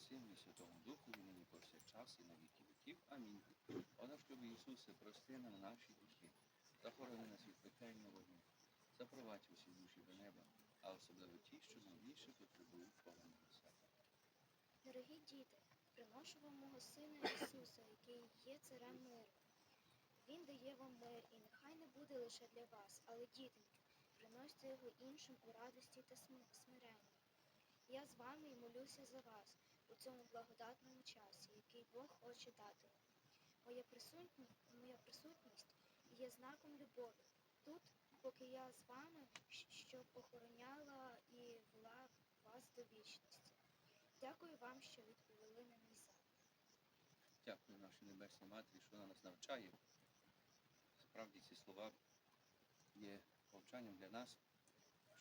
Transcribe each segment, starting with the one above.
Сину, і Святому Духу, і нині повсякчас, і на віки віків. Амінь. Любий Ісусе, прости нам наші гріхи, захорони нас від пекельного вогню, запровадь усі душі до неба, а особливо ті, що найбільше потребують Твого милосердя. Дорогі діти, приношу вам мого Сина Ісуса, який є царем миру. Він дає вам мир, і нехай не буде лише для вас, але дітоньки, приносьте його іншим у радості та смиренні. Я з вами і молюся за вас у цьому благодатному часі, який Бог хоче дати. Моя присутність, моя присутність є знаком любові. Тут, поки я з вами, щоб охороняла і вела вас до вічності. Дякую вам, що відповіли на мій запит. Дякую нашій Небесній Матері, що вона нас навчає. Справді ці слова є повчанням для нас,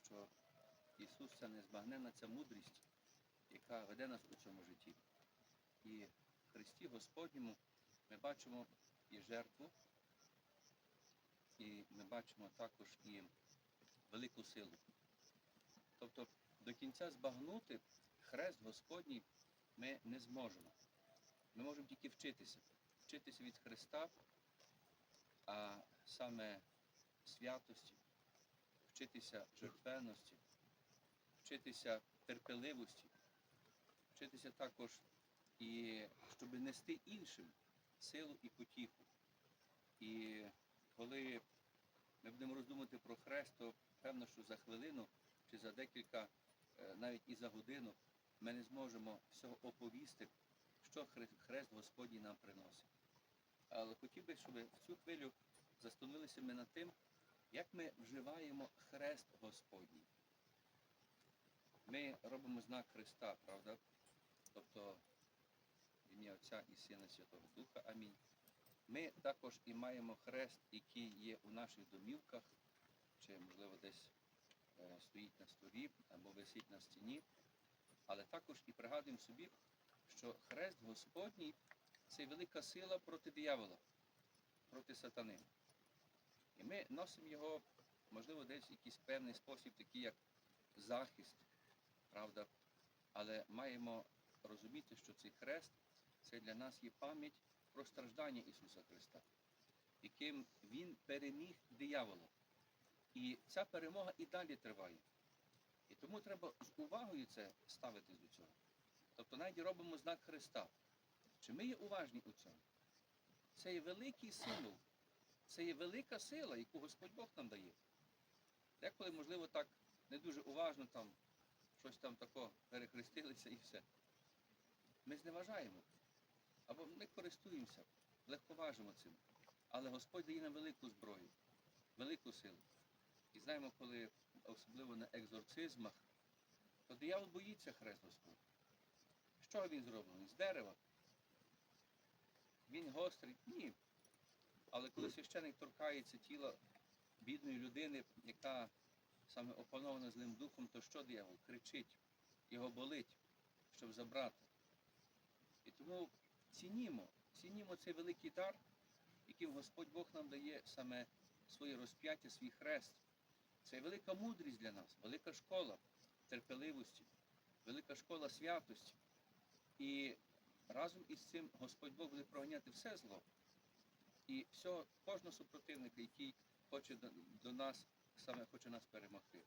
що Ісус це незбагненна ця мудрість, яка веде нас у цьому житті. І в Христі Господньому ми бачимо і жертву, і ми бачимо також і велику силу. Тобто до кінця збагнути хрест Господній ми не зможемо. Ми можемо тільки вчитися, вчитися від Христа, а саме святості, вчитися жертвенності, вчитися терпеливості, вчитися також і щоб нести іншим силу і потіху. І коли ми будемо роздумувати про хрест, то певно, що за хвилину чи за декілька, е, навіть і за годину, ми не зможемо всього оповісти, що хрест Господній нам приносить. Але хотів би, щоб в цю хвилю застановилися ми над тим, як ми вживаємо хрест Господній. Ми робимо знак Христа, правда? Ім'я Отця і Сина Святого Духа. Амінь. Ми також і маємо хрест, який є у наших домівках, чи, можливо, десь е, стоїть на столі або висить на стіні. Але також і пригадуємо собі, що хрест Господній це велика сила проти диявола, проти сатани. І ми носимо його, можливо, десь в якийсь певний спосіб, такий як захист, правда. Але маємо розуміти, що цей хрест це для нас є пам'ять про страждання Ісуса Христа, яким Він переміг диявола. І ця перемога і далі триває. І тому треба з увагою це ставитись до цього. Тобто навіть робимо знак Христа. Чи ми є уважні у цьому? Це є великий символ, це є велика сила, яку Господь Бог нам дає. Деколи, можливо, так не дуже уважно там щось там тако перехрестилися і все. Ми зневажаємо. Або не користуємося, легковажимо цим. Але Господь дає нам велику зброю, велику силу. І знаємо, коли особливо на екзорцизмах, то диявол боїться хрест Господь. Чого він зроблений? З дерева. Він гострий? Ні. Але коли священик торкається тіла бідної людини, яка саме опанована злим духом, то що диявол? Кричить, його болить, щоб забрати. І тому цінімо, цінімо цей великий дар, яким Господь Бог нам дає саме своє розп'яття, свій хрест. Це велика мудрість для нас, велика школа терпеливості, велика школа святості. І разом із цим Господь Бог буде проганяти все зло і всього, кожного супротивника, який хоче до, до нас, саме хоче нас перемогти.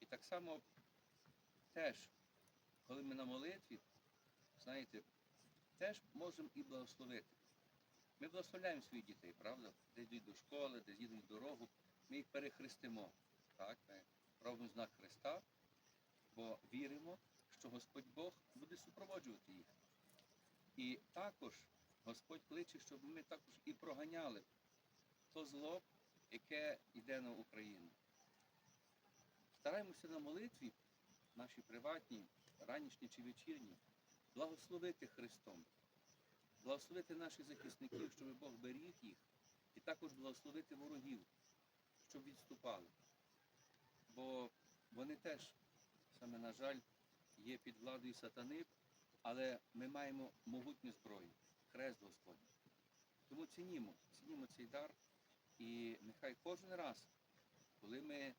І так само теж, коли ми на молитві, знаєте, теж можемо і благословити. Ми благословляємо своїх дітей, правда? Десь йдуть до школи, десь їдуть дорогу, ми їх перехрестимо. Так? Ми робимо знак Христа, бо віримо, що Господь Бог буде супроводжувати їх. І також Господь кличе, щоб ми також і проганяли то зло, яке йде на Україну. Стараємося на молитві, нашій приватній, ранішній чи вечірній, благословити Христом, благословити наших захисників, щоб Бог беріг їх, і також благословити ворогів, щоб відступали. Бо вони теж, саме, на жаль, є під владою сатани, але ми маємо могутню зброю, хрест Господній. Тому цінімо, цінімо цей дар, і нехай кожен раз, коли ми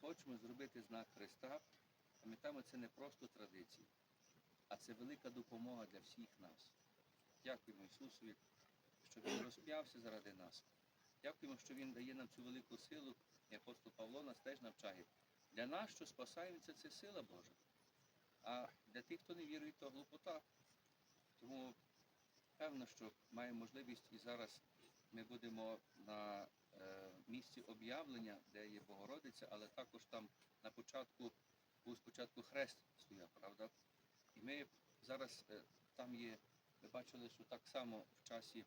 хочемо зробити знак Христа, пам'ятаємо, це не просто традиції. А це велика допомога для всіх нас. Дякуємо Ісусові, що Він розп'явся заради нас. Дякуємо, що Він дає нам цю велику силу, і апостол Павло нас теж навчає. Для нас, що спасаємося, це сила Божа. А для тих, хто не вірує, то глупота. Тому певно, що маємо можливість і зараз ми будемо на е, місці об'явлення, де є Богородиця, але також там на початку був спочатку хрест стояв, правда? І ми зараз е, там є, ви бачили, що так само в часі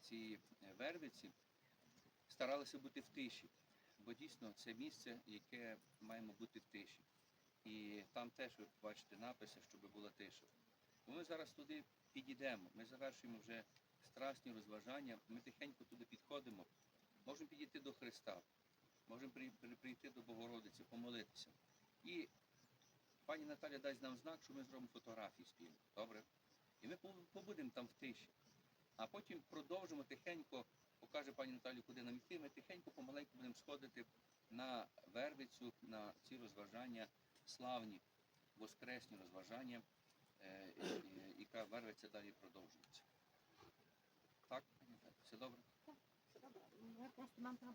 цієї е, вервиці старалися бути в тиші, бо дійсно це місце, яке маємо бути в тиші. І там теж ви бачите написи, щоб була тиша. Бо ми зараз туди підійдемо, ми завершуємо вже страсні розважання, ми тихенько туди підходимо, можемо підійти до Христа, можемо при- при- прийти до Богородиці, помолитися. І пані Наталя дасть нам знак, що ми зробимо фотографії спільно. Добре? І ми побудемо там в тиші. А потім продовжимо тихенько, покаже пані Наталі, куди нам йти. Ми тихенько, помаленьку будемо сходити на вервицю, на ці розважання славні, воскресні розважання, е, яка вервиця далі продовжується. Так, пані Наталі, все добре? Так, Все добре.